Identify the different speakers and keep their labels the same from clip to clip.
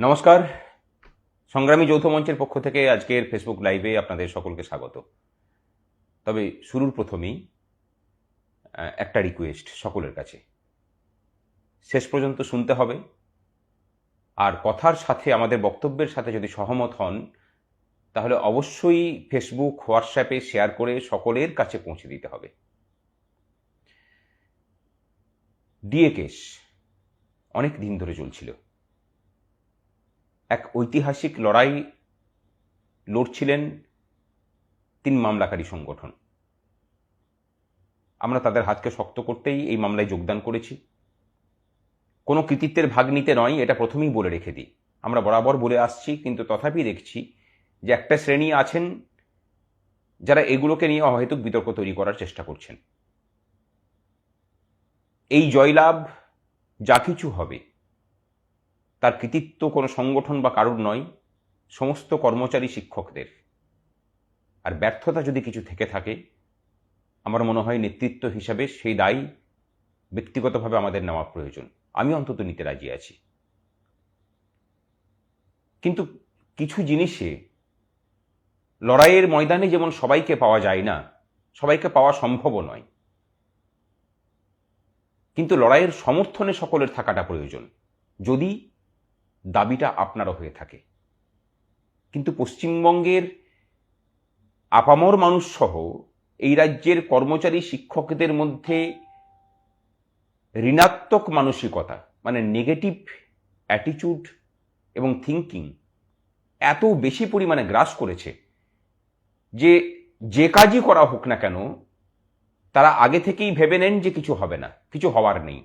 Speaker 1: নমস্কার। সংগ্রামী যৌথ মঞ্চের পক্ষ থেকে আজকের ফেসবুক লাইভে আপনাদের সকলকে স্বাগত। তবে শুরুর প্রথমেই একটা রিকোয়েস্ট সকলের কাছে। শেষ পর্যন্ত শুনতে হবে। আর কথার সাথে, আমাদের বক্তব্যের সাথে যদি সহমত হন, তাহলে অবশ্যই ফেসবুক হোয়াটসঅ্যাপে শেয়ার করে সকলের কাছে পৌঁছে দিতে হবে। ডিএ কেস অনেক দিন ধরে চলছিল। এক ঐতিহাসিক লড়াই লড়ছিলেন তিন মামলাকারী সংগঠন। আমরা তাদের হাতকে শক্ত করতেই এই মামলায় যোগদান করেছি। কোনো কৃতিত্বের ভাগ নিতে নয়, এটা প্রথমেই বলে রেখে দিই। আমরা বরাবর বলে আসছি, কিন্তু তথাপি দেখছি যে একটা শ্রেণি আছেন যারা এগুলোকে নিয়ে অহেতুক বিতর্ক তৈরি করার চেষ্টা করছেন। এই জয়লাভ যা কিছু হবে তার কৃতিত্ব কোনো সংগঠন বা কারুর নয়, সমস্ত কর্মচারী শিক্ষকদের। আর ব্যর্থতা যদি কিছু থেকে থাকে, আমার মনে হয় নেতৃত্ব হিসাবে সেই দায় ব্যক্তিগতভাবে আমাদের নেওয়া প্রয়োজন। আমি অন্তত নিতে রাজি আছি। কিন্তু কিছু জিনিসে লড়াইয়ের ময়দানে যেমন সবাইকে পাওয়া যায় না, সবাইকে পাওয়া সম্ভবও নয়। কিন্তু লড়াইয়ের সমর্থনে সকলের থাকাটা প্রয়োজন। যদি দাবিটা আপনারও হয়ে থাকে। কিন্তু পশ্চিমবঙ্গের আপামর মানুষ সহ এই রাজ্যের কর্মচারী শিক্ষকদের মধ্যে ঋণাত্মক মানসিকতা মানে নেগেটিভ অ্যাটিচিউড এবং থিঙ্কিং এত বেশি পরিমাণে গ্রাস করেছে যে যে কাজই করা হোক না কেন তারা আগে থেকেই ভেবে নেন যে কিছু হবে না, কিছু হওয়ার নেই।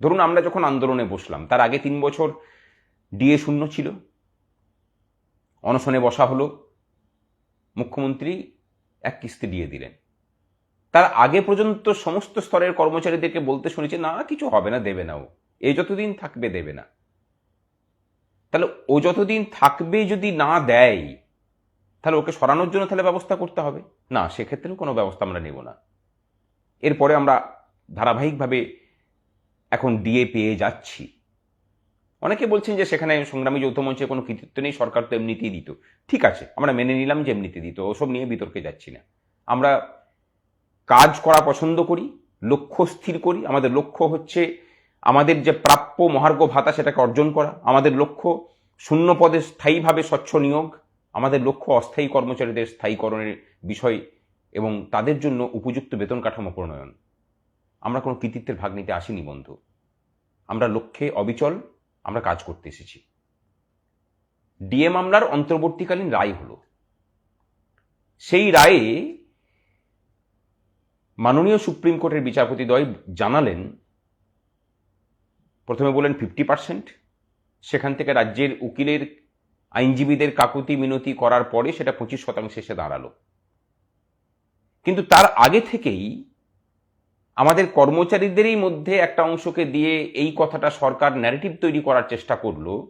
Speaker 1: ধরুন আমরা যখন আন্দোলনে বসলাম, তার আগে তিন বছর ডিএ শূন্য ছিল। অনশনে বসা হলো। মুখ্যমন্ত্রী এক কিস্তি দিয়ে দিলেন। তার আগে পর্যন্ত সমস্ত স্তরের কর্মচারীদেরকে বলতে শুনেছে, না, কিছু হবে না, দেবে না ও। এ যতদিন থাকবে, দেবে না। তাহলে ও যতদিন থাকবে যদি না দেয়, তাহলে ওকে সরানোর জন্য তাহলে ব্যবস্থা করতে হবে? না, সেক্ষেত্রেও কোনো ব্যবস্থা আমরা নেব না। এরপরে আমরা ধারাবাহিকভাবে এখন ডিএ পেয়ে যাচ্ছি। অনেকে বলছেন যে সেখানে সংগ্রামী যৌথ মঞ্চে কোনো কৃতিত্ব নেই, সরকার তো এমনিতেই দিত। ঠিক আছে, আমরা মেনে নিলাম যে এমনিতে দিত, ওসব নিয়ে বিতর্কে যাচ্ছি না। আমরা কাজ করা পছন্দ করি, লক্ষ্য স্থির করি, আমাদের লক্ষ্য হচ্ছে আমাদের যে প্রাপ্য মহার্ঘ ভাতা সেটাকে অর্জন করা, আমাদের লক্ষ্য শূন্য পদে স্থায়ীভাবে স্বচ্ছ নিয়োগ, আমাদের লক্ষ্য অস্থায়ী কর্মচারীদের স্থায়ীকরণের বিষয় এবং তাদের জন্য উপযুক্ত বেতন কাঠামো প্রণয়ন। আমরা কোনো কৃতিত্বের ভাগ নিতে আসিনি, বন্ধু। আমরা লক্ষ্যে অবিচল আমরা কাজ করতে এসেছি। ডিএ মামলার অন্তর্বর্তীকালীন রায় হলো, সেই রায়ে মাননীয় সুপ্রিম কোর্টের বিচারপতি দ্বয় জানালেন, প্রথমে বলেন ফিফটি পার্সেন্ট সেখান থেকে রাজ্যের উকিলের আইনজীবীদের কাকুতি মিনতি করার পরে সেটা পঁচিশ শতাংশে এসে দাঁড়াল। কিন্তু তার আগে থেকেই আমাদের কর্মচারীদেরই মধ্যে একটা অংশকে দিয়ে এই কথাটা সরকার ন্যারেটিভ তৈরি করার চেষ্টা করল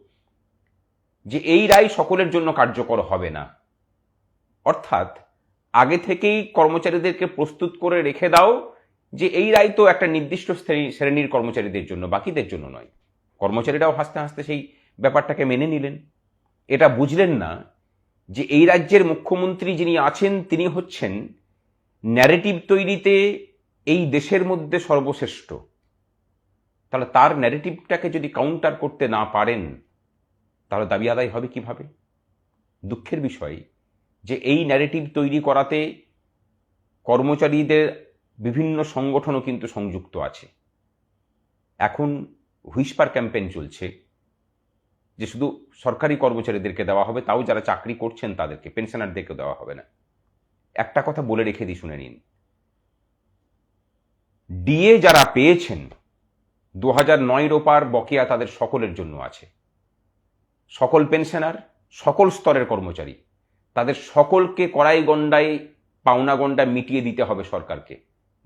Speaker 1: যে এই রায় সকলের জন্য কার্যকর হবে না। অর্থাৎ আগে থেকেই কর্মচারীদেরকে প্রস্তুত করে রেখে দাও যে এই রায় তো একটা নির্দিষ্ট শ্রেণী- শ্রেণির কর্মচারীদের জন্য, বাকিদের জন্য নয়। কর্মচারীরাও হাসতে হাসতে সেই ব্যাপারটাকে মেনে নিলেন। এটা বুঝলেন না যে এই রাজ্যের মুখ্যমন্ত্রী যিনি আছেন, তিনি হচ্ছেন ন্যারেটিভ তৈরিতে এই দেশের মধ্যে সর্বশ্রেষ্ঠ। তাহলে তার ন্যারেটিভটাকে যদি কাউন্টার করতে না পারেন, তাহলে দাবি আদায় হবে কীভাবে? দুঃখের বিষয় যে এই ন্যারেটিভ তৈরি করাতে কর্মচারীদের বিভিন্ন সংগঠনও কিন্তু সংযুক্ত আছে। এখন হুইসপার ক্যাম্পেইন চলছে যে শুধু সরকারি কর্মচারীদেরকে দেওয়া হবে, তাও যারা চাকরি করছেন তাদেরকে পেনশনারদেরকে দেওয়া হবে না। একটা কথা বলে রেখে দিই, শুনে নিন। ডিএ যারা পেয়েছেন দু হাজার নয় রোপার বকেয়া তাদের সকলের জন্য আছে। সকল পেনশনার, সকল স্তরের কর্মচারী, তাদের সকলকে কড়াই গন্ডায় পাওনা গন্ডা মিটিয়ে দিতে হবে সরকারকে।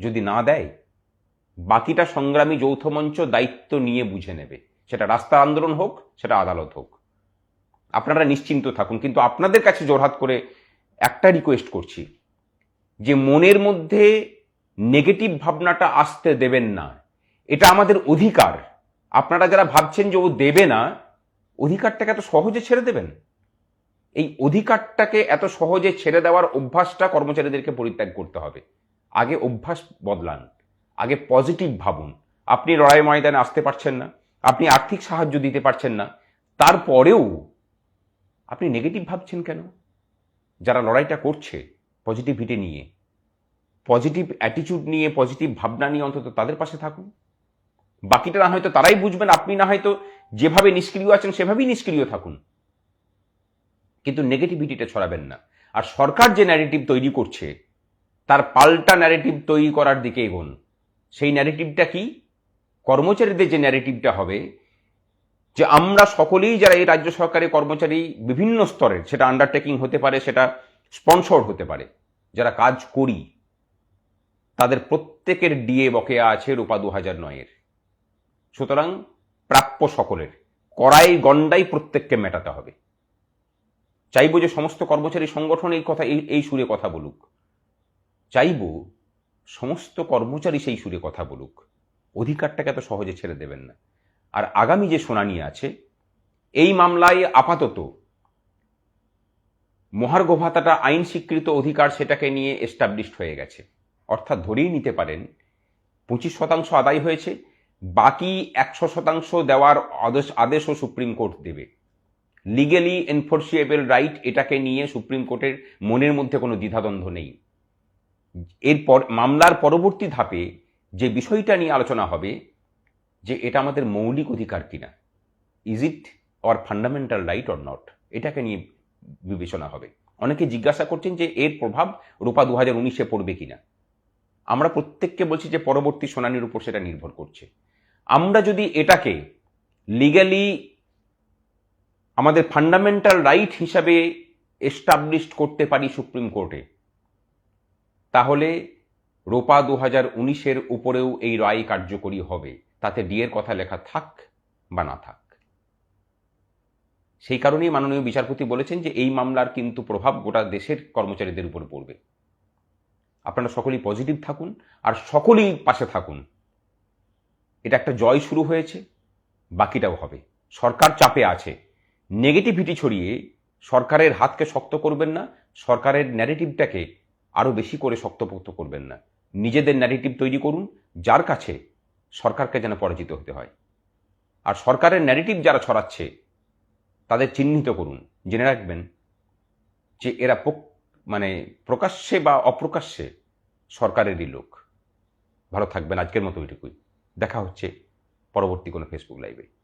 Speaker 1: যদি না দেয়, বাকিটা সংগ্রামী যৌথ মঞ্চ দায়িত্ব নিয়ে বুঝে নেবে। সেটা রাস্তা আন্দোলন হোক, সেটা আদালত হোক। আপনারা নিশ্চিন্ত থাকুন, কিন্তু আপনাদের কাছে জোরহাত করে একটা রিকোয়েস্ট করছি, যে মনের মধ্যে নেগেটিভ ভাবনাটা আসতে দেবেন না। এটা আমাদের অধিকার। আপনারা যারা ভাবছেন যে ও দেবে না, অধিকারটাকে এত সহজে ছেড়ে দেবেন? এই অধিকারটাকে এত সহজে ছেড়ে দেওয়ার অভ্যাসটা কর্মচারীদেরকে পরিত্যাগ করতে হবে। আগে অভ্যাস বদলান, আগে পজিটিভ ভাবুন। আপনি লড়াই ময়দানে আসতে পারছেন না, আপনি আর্থিক সাহায্য দিতে পারছেন না। তারপরেও আপনি নেগেটিভ ভাবছেন কেন? যারা লড়াইটা করছে, পজিটিভিটি নিয়ে। পজিটিভ অ্যাটিটিউড নিয়ে পজিটিভ ভাবনা নিয়ে অন্তত তাদের পাশে থাকুন। বাকিটা না হয়তো তারাই বুঝবেন, আপনি না হয়তো যেভাবে নিষ্ক্রিয় আছেন সেভাবেই নিষ্ক্রিয় থাকুন। কিন্তু নেগেটিভিটিটা ছড়াবেন না। আর সরকার যে ন্যারেটিভ তৈরি করছে, তার পাল্টা ন্যারেটিভ তৈরি করার দিকে এগোন। সেই ন্যারেটিভটা কি? কর্মচারীদের যে ন্যারেটিভটা হবে, যে আমরা সকলেই যারা এই রাজ্য সরকারের কর্মচারী, বিভিন্ন স্তরের, সেটা আন্ডারটেকিং হতে পারে, সেটা স্পন্সর হতে পারে, যারা কাজ করি তাদের প্রত্যেকের ডিএ বকেয়া আছে রূপা দু হাজার নয়ের। সুতরাং প্রাপ্য সকলের কড়াই গন্ডাই প্রত্যেককে মেটাতে হবে। চাইব যে সমস্ত কর্মচারী সংগঠন এই কথা, এই সুরে কথা বলুক। চাইব সমস্ত কর্মচারী সেই সুরে কথা বলুক। অধিকারটাকে এত সহজে ছেড়ে দেবেন না। আর আগামী যে শুনানি আছে, এই মামলায় আপাতত মহার্ঘ ভাতাটা আইন স্বীকৃত অধিকার সেটাকে নিয়ে এস্টাবলিশড হয়ে গেছে। অর্থাৎ ধরেই নিতে পারেন, পঁচিশ শতাংশ আদায় হয়েছে, বাকি একশো শতাংশ দেওয়ার আদেশ, আদেশও সুপ্রিম কোর্ট দেবে। লিগেলি এনফোর্সিয়েবল রাইট এটাকে নিয়ে সুপ্রিম কোর্টের মনের মধ্যে কোনো দ্বিধাদ্বন্দ্ব নেই। এরপর, মামলার পরবর্তী ধাপে যে বিষয়টা নিয়ে আলোচনা হবে, যে এটা আমাদের মৌলিক অধিকার কিনা is it or fundamental right or not এটাকে নিয়ে বিবেচনা হবে। অনেকে জিজ্ঞাসা করছেন যে এর প্রভাব রূপা দু হাজার উনিশে পড়বে কিনা। আমরা প্রত্যেককে বলছি যে পরবর্তী শুনানির উপর সেটা নির্ভর করছে। আমরা যদি এটাকে লিগালি আমাদের ফান্ডামেন্টাল রাইট হিসাবে এস্টাবলিশড করতে পারি সুপ্রিম কোর্টে, তাহলে রোপা দু হাজার উনিশের উপরেও এই রায় কার্যকরী হবে। তাতে ডিএর কথা লেখা থাক বা না থাক। সেই কারণেই মাননীয় বিচারপতি বলেছেন যে এই মামলার কিন্তু প্রভাব গোটা দেশের কর্মচারীদের উপর পড়বে। আপনারা সকলেই পজিটিভ থাকুন আর সকলেই পাশে থাকুন। এটা একটা জয় শুরু হয়েছে, বাকিটাও হবে। সরকার চাপে আছে। নেগেটিভিটি ছড়িয়ে সরকারের হাতকে শক্ত করবেন না, সরকারের ন্যারেটিভটাকে আরও বেশি করে শক্তপোক্ত করবেন না। নিজেদের ন্যারেটিভ তৈরি করুন, যার কাছে সরকারকে যেন পরাজিত হতে হয়। আর সরকারের ন্যারেটিভ যারা ছড়াচ্ছে, তাদের চিহ্নিত করুন। জেনে রাখবেন যে এরা মানে প্রকাশ্যে বা অপ্রকাশ্যে সরকারেরই লোক। ভালো থাকবেন, আজকের মতো এটুকুই দেখা হচ্ছে পরবর্তী কোনো ফেসবুক লাইভে